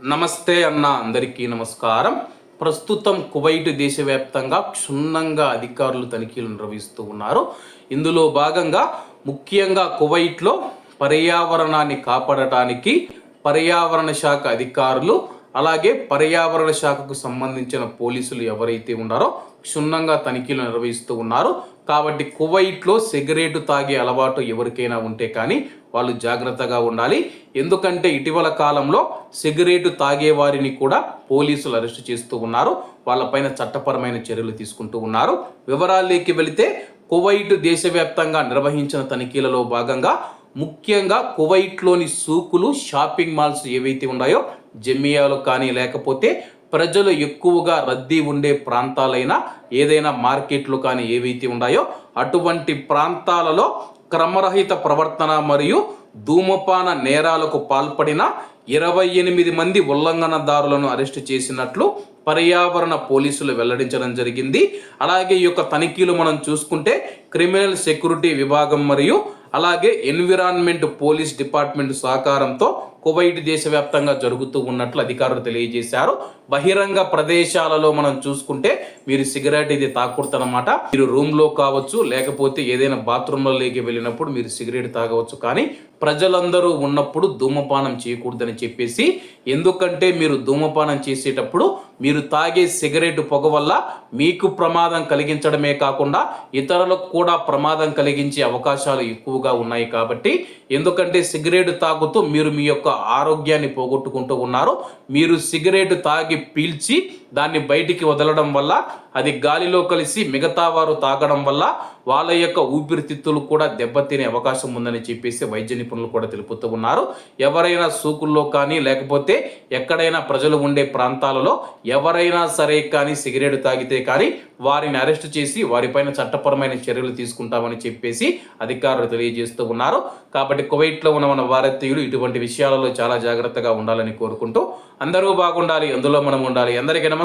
నమస్తే అన్న అందరికీ నమస్కారం. ప్రస్తుతం కువైట్ దేశవ్యాప్తంగా క్షుణ్ణంగా అధికారులు తనిఖీలు నిర్వహిస్తూ ఉన్నారు. ఇందులో భాగంగా ముఖ్యంగా కువైట్లో పర్యావరణాన్ని కాపాడటానికి పర్యావరణ శాఖ అధికారులు అలాగే పర్యావరణ శాఖకు సంబంధించిన పోలీసులు ఎవరైతే ఉన్నారో క్షుణ్ణంగా తనిఖీలు నిర్వహిస్తూ ఉన్నారు. కాబట్టి కువైట్లో సిగరెట్ తాగే అలవాటు ఎవరికైనా ఉంటే కానీ వాళ్ళు జాగ్రత్తగా ఉండాలి. ఎందుకంటే ఇటీవల కాలంలో సిగరెట్ తాగే వారిని కూడా పోలీసులు అరెస్ట్ చేస్తూ ఉన్నారు. వాళ్ళపైన చట్టపరమైన చర్యలు తీసుకుంటూ ఉన్నారు. వివరాల్లోకి వెళితే కువైట్ దేశవ్యాప్తంగా నిర్వహించిన తనిఖీలలో భాగంగా ముఖ్యంగా కువైట్లోని సూకులు షాపింగ్ మాల్స్ ఏవైతే ఉన్నాయో జమియాలు కానీ లేకపోతే ప్రజలు ఎక్కువగా రద్దీ ఉండే ప్రాంతాలైన ఏదైనా మార్కెట్లు కానీ ఏవైతే ఉన్నాయో అటువంటి ప్రాంతాలలో క్రమరహిత ప్రవర్తన మరియు ధూమపాన నేరాలకు పాల్పడిన ఇరవై ఎనిమిది మంది ఉల్లంఘనదారులను అరెస్టు చేసినట్లు పర్యావరణ పోలీసులు వెల్లడించడం జరిగింది. అలాగే ఈ యొక్క తనిఖీలు మనం చూసుకుంటే క్రిమినల్ సెక్యూరిటీ విభాగం మరియు అలాగే ఎన్విరాన్మెంట్ పోలీస్ డిపార్ట్మెంట్ సహకారంతో కువైట్ దేశవ్యాప్తంగా జరుగుతూ ఉన్నట్లు అధికారులు తెలియజేశారు. బహిరంగ ప్రదేశాలలో మనం చూసుకుంటే మీరు సిగరెట్ ఇది తాకూడదన్నమాట. మీరు రూమ్లో కావచ్చు లేకపోతే ఏదైనా బాత్రూంలోకి వెళ్ళినప్పుడు మీరు సిగరెట్ తాగవచ్చు. కానీ ప్రజలందరూ ఉన్నప్పుడు ధూమపానం చేయకూడదని చెప్పేసి ఎందుకంటే మీరు ధూమపానం చేసేటప్పుడు మీరు తాగే సిగరెట్ పొగ వల్ల మీకు ప్రమాదం కలిగించడమే కాకుండా ఇతరులకు కూడా ప్రమాదం కలిగించే అవకాశాలు ఎక్కువగా ఉన్నాయి కాబట్టి ఎందుకంటే సిగరెట్ తాగుతూ మీరు మీ యొక్క ఆరోగ్యాన్ని పోగొట్టుకుంటూ ఉన్నారు. మీరు సిగరెట్ తాగి పీల్చి దాన్ని బయటికి వదలడం వల్ల అది గాలిలో కలిసి మిగతా వారు తాగడం వల్ల వాళ్ళ యొక్క ఊపిరితిత్తులు కూడా దెబ్బతినే అవకాశం ఉందని చెప్పేసి వైద్య నిపుణులు కూడా తెలుపుతూ ఉన్నారు. ఎవరైనా సూకుల్లో కానీ లేకపోతే ఎక్కడైనా ప్రజలు ఉండే ప్రాంతాలలో ఎవరైనా సరే కానీ సిగరెట్ తాగితే కానీ వారిని అరెస్ట్ చేసి వారిపైన చట్టపరమైన చర్యలు తీసుకుంటామని చెప్పేసి అధికారులు తెలియజేస్తూ ఉన్నారు. కాబట్టి కువైట్లో ఉన్న మన భారతీయులు ఇటువంటి విషయాలలో చాలా జాగ్రత్తగా ఉండాలని కోరుకుంటూ అందరూ బాగుండాలి అందులో మనం ఉండాలి. అందరికీ